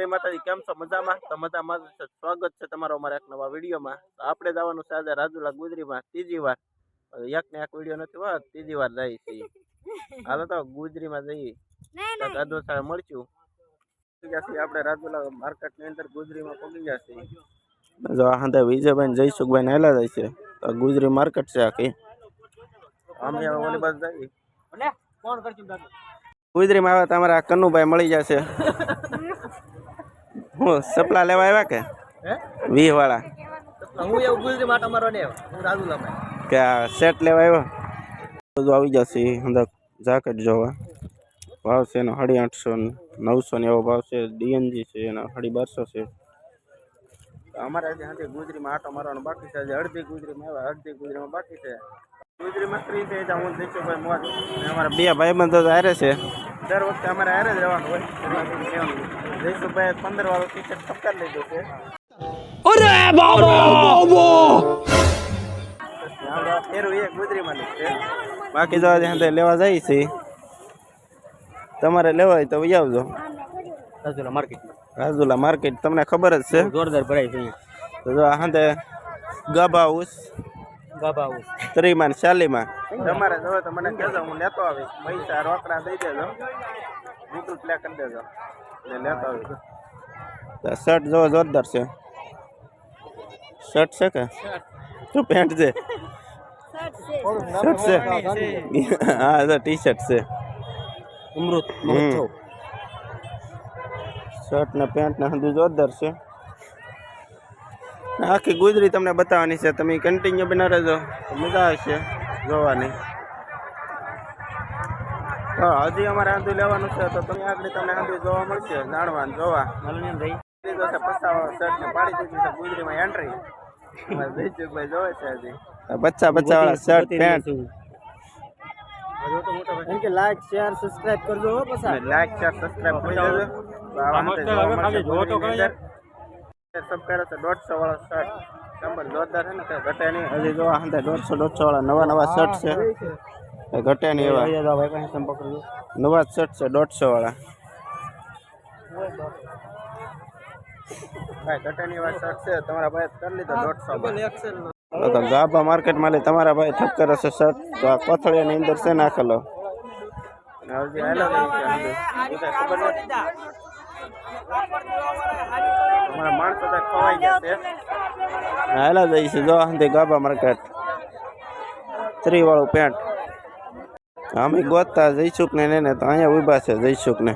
જય માતાજી કેમ છો? મજામાં? તો મજામાં છે. સ્વાગત છે તમારો અમારા એક નવા વિડીયોમાં. તો આપણે જવાનું છે આજે રાજુલા ગુજરીમાં. ત્રીજી વાર. એક ને એક વીડિયો નથી હોત ત્રીજી વાર જાય છે હાલો તો ગુજરીમાં જઈએ. દાદો સાહેબ મળશું. છીએ આપણે રાજુલા માર્કેટની અંદર ગુજરીમાં પહોંચી ગયા છીએ. જો આ હાંધે વિજયભાઈ જયસુખભાઈ ને હેલા જાય છે. તો આ ગુજરી માર્કેટ છે આખી. અમે ઓલી બાજુ જઈએ. ફોન કરજો ગુજરીમાં આવે તો અમારા કન્નુભાઈ મળી જશે હું સપલા લેવા આવ્યા કે? વીહ વાળા હું એવું ગુજરી માટે અમારો ને હું રાજુલામાં કે આ સેટ લેવા આવ્યો? બધું આવી જશે અંદર જાકેટ જોવા. ભાવ છે એનો સાડી આઠસો નવસો ને એવો ભાવ છે. ડીએનજી છે એનો સાડી બારસો છે. અમારે હાથે ગુજરીમાં આટો મારવાનો બાકી છે. આજે અડધી ગુજરીમાં આવ્યા અડધી ગુજરીમાં બાકી છે. ગુજરીમાં ફ્રી છે ત્યાં હું જઈશું મોજ અને અમારા બે ભાઈબંધો તો હારે છે દર વખતે અમારે હારે જ રહેવાનું હોય જઈશુભાઈ પંદર વાળું ટિકિટ પક્કા લીધું છે ફેરવું એક ગુજરીમાં છે બાકી જવા ત્યાં લેવા જાય છે તમારે લેવા હોય તો વહી આવજો રાજુલા માર્કેટમાં રાજુલા માર્કેટ તમને ખબર જ છે જોરદાર ભરાય છે તો જો હાંતે ગાભા હાઉસ ગાભા હાઉસ ત્રીમાન શાલીમાં તમારે જો તો મને કહેજો હું લેતો આવીશ પૈસા રોકડા દઈ દેજો ગૂગલ પ્લે કરી દેજો એટલે લેતો આવીશ તો શર્ટ જો જોરદાર છે શર્ટ છે કે શું પેન્ટ છે શર્ટ છે હા તો ટી શર્ટ છે અમૃત હમ. શર્ટ ને પેન્ટ ને બધું જોરદાર છે આખી ગુજરી તમને બતાવવાની છે તમે કન્ટિન્યુ બના રહેજો તો મજા આવશે જોવાની હા હજી અમારે આંધું લેવાનું છે તો તમે આગળ તમને આંધું જોવા મળશે જાણવા ને જોવા મારું નામ ભાઈ લીધો છે પચાસ શર્ટ ને પાડી દીધી છે ગુજરીમાં એન્ટ્રી જયચુકભાઈ જોવે છે હજી પચાસ પચાસ વાળા શર્ટ પેન્ટ એમ કે લાઈક શેર સબસ્ક્રાઇબ કરજો હો પછી લાઈક શેર સબસ્ક્રાઇબ કરી દેજો તો આવા માટે જોવા મળશે ગુજરીની અંદર. સબસ્ક્રાઇબ છે દોઢસો વાળો શર્ટ નંબર જોરદાર છે ને તે ઘટે નહીં હજી જો આ દોઢસો દોઢસો વાળા નવા નવા શર્ટ છે એ ઘટે નહીં એવા ભાઈ પાસે સંપર્ક કરજો નવા જ શર્ટ છે દોઢસો વાળા ભાઈ ઘટે નહીં એવા શર્ટ છે તમારા ભાઈ કરી લીધો દોઢસો એક્સેલ તો ગાભા માર્કેટમાં લે તમારા ભાઈ ઠપકર હશે શર્ટ તો આ કોથળીયાની અંદર છે નાખેલો અને હજી હાલો જ છે અંદર. એ કાંઈ ખબર નથી અમારા માણસો તો ખવાઈ ગયા છે. હાલા જઈ છે જો આંધી ગાભા માર્કેટ ત્રી વાળું પેન્ટ અમે ગોતતા જઈશુક ને ને તો અહીંયા ઊભા છે જઈશુક ને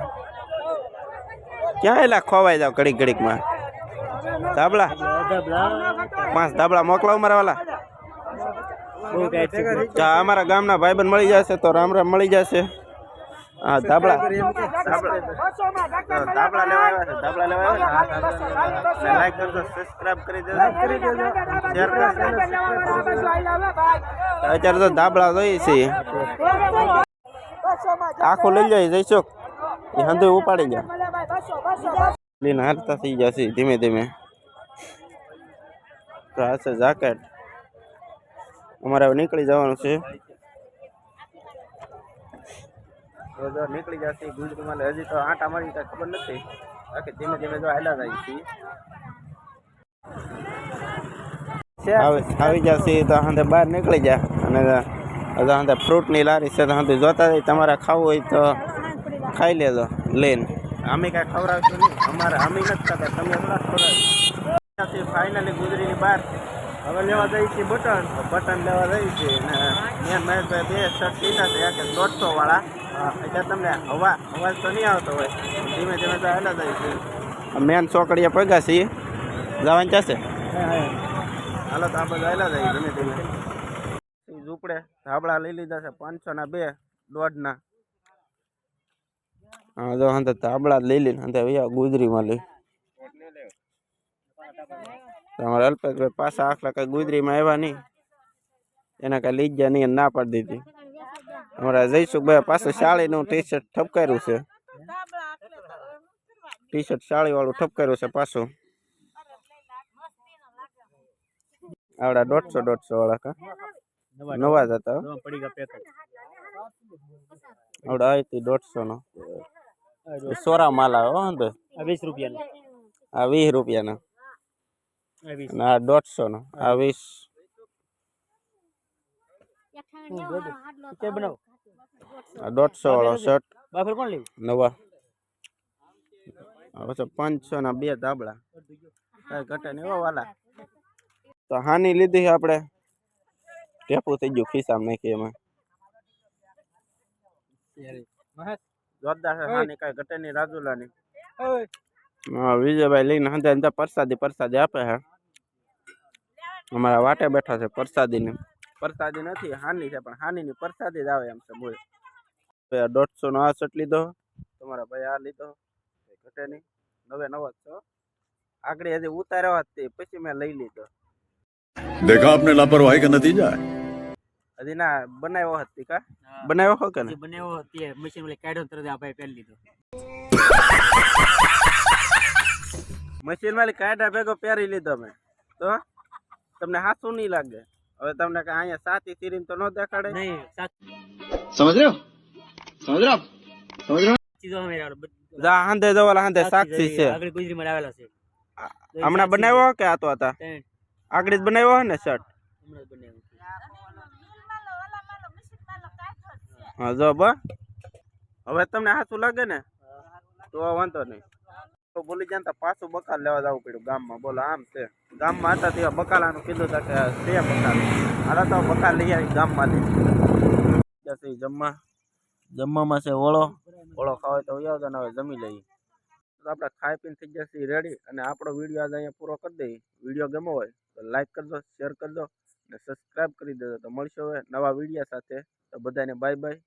ક્યાં એલા ખોવાઈ જાવ ઘડીક ઘડીકમાં? ધાબળા? પાંચ ધાબળા મોકલાવ મારા વાલા. અમારા ગામ ના તો અમારા ગામના ભાઈબંધ મળી જશે તો રામ રામ મળી જશે. હા ધાબળા. ધાબળા. લેવા આવ્યા છે. ધાબળા લેવા આવ્યા છે. લાઈક કરજો સબસ્ક્રાઇબ કરી દેજો. શેર કરજો અત્યારે તો ધાબળા જોઈએ છે. આખું લઈ જાય જઈશોક એ હંધુ ઉપાડી ગયા લઈને હારતા થઈ જશે ધીમે ધીમે. તો આ છે જાકેટ. અમારે નીકળી જવાનું છે. તો જો નીકળી જશે ગુજરીમાં એટલે હજી તો આંટા મારી કાંઈ ખબર નથી. બાકી ધીમે ધીમે જો હાલા જાય છે? આવી જશે તો હાથે બહાર નીકળી જા અને હાંધે ફ્રૂટની લારી છે તો હાંધે જોતા જાય. તમારે ખાવું હોય તો ખાઈ લેજો લઈને. અમે કાંઈ ખવડાવશું નહીં. અમારે અમે નથી ખાતા. તમે થોડા ખવડાવ. ફાઇનલી ગુજરીની બહાર હવે લેવા જઈએ છીએ બટન. બટન લેવા જઈ છીએ ને મેં મહેશભાઈ બે શર્ટ લીધા છે કે દોઢસો વાળા. એટલે તમને હવા અવાજ તો નહીં આવતો હોય ધીમે ધીમે તો હેલા જાય છે. મેન ચોકડીએ પગ્યા છીએ જવાનું જશે હાલો તો આ બધા હેલા જાય ધીમે ધીમે. ઝૂપડે ધાબળા લઈ લીધા છે પાંચસો ના બે દોઢના હા જો હા ધાબળા જ લઈ લઈને હા ગુજરીમાં લઈ તમારે અલ્પેશભાઈ પાછા આખલા કઈ ગુજરીમાં આવ્યા નહીં એના કઈ લઈ ગયા નહીં ના પાડી દીધી અમારા જયસુખભાઈ પાછું શાળીનું ટી શર્ટ ઠપકાર્યું છે ટી શર્ટ શાળી વાળું ઠપકાર્યું છે પાછું આવડા દોઢસો દોઢસો વાળા કા નવા જ હતા હો. પડી ગયા પેક આવડા આવી હતી દોઢસો નો સોરા માલ આવે હો તો આ વીસ રૂપિયાનો આ વીસ રૂપિયાનો આ વીસ અને આ દોઢસો નો આ વીસ કે બનાવો આ દોઢસો વાળો શર્ટ બાફર કોણ લેવું નવા આ પછી પાંચસો ના બે ધાબળા કઈ ઘટે નહીં હો વાલા તો હાની લીધી આપણે ટેપું થઈ ગયું ખિસ્સામાં નાખી એમાં જોરદાર છે હાની કઈ ઘટે નહીં રાજુલાની હા વિજયભાઈ લઈને હંધે હંધે પ્રસાદી પ્રસાદી આપે છે અમારા વાટે બેઠા છે પ્રસાદીની. પ્રસાદી નથી હાની છે પણ હાનીની પ્રસાદી જ આવે એમ છે બોલ. દોઢસોનો આ સટ લીધો તમારા ભાઈ આ લીધો ઘટે નહીં. નવે નવો જ છો આગળ હજી ઉતાર્યો જ પછી મેં લઈ લીધો. દેખા આપને લાપરવાહી કે નતીજા હજી ના બનાવ્યો હતી કા? બનાવ્યો હો કે ને બનાવ્યો હતી મશીન ઓલે કાઢ્યો તરત આ ભાઈ પહેરી લીધો. મશીન વાળી કાઢ્યા ભેગો પહેરી લીધો મેં. તો? तुमने हाथों नहीं लग गए और तुमने कहा यहाँ सात ही सीरीन तो नो देखा नहीं समझ रहे हो समझ रहे हो समझ रहे हो चीज़ों में मेरा जा हाँ दे दो वाला हाँ दे सात सी से अगर कुछ भी मरा वाला से हमने बनाया हुआ क्या तो आता अगर बनाया हुआ है ना शर्ट हाँ जो बा अबे तुमने हाथ लग गए ना तो वहाँ बोली जानता पासो बकाल लेवा जाऊ पेड़ गाम बोला आम से ગામમાં હતા ત્યાં બકાલાનું કીધું તા કે છે બકાલ. હારા તો બકાલ લઈ આવી ગામમાંથી. જમવા. જમવામાં છે ઓળો ઓળો ખાવ તો આવજો ને હવે જમી લઈએ. તો આપણે ખાઈ પીને થઈ જશે રેડી અને આપણો વીડિયો આજે અહીંયા પૂરો કરી દઈએ. વીડિયો ગમો હોય તો લાઈક કરજો શેર કરજો અને સબસ્ક્રાઈબ કરી દેજો. તો મળશે હવે નવા વીડિયો સાથે. તો બધાને બાય બાય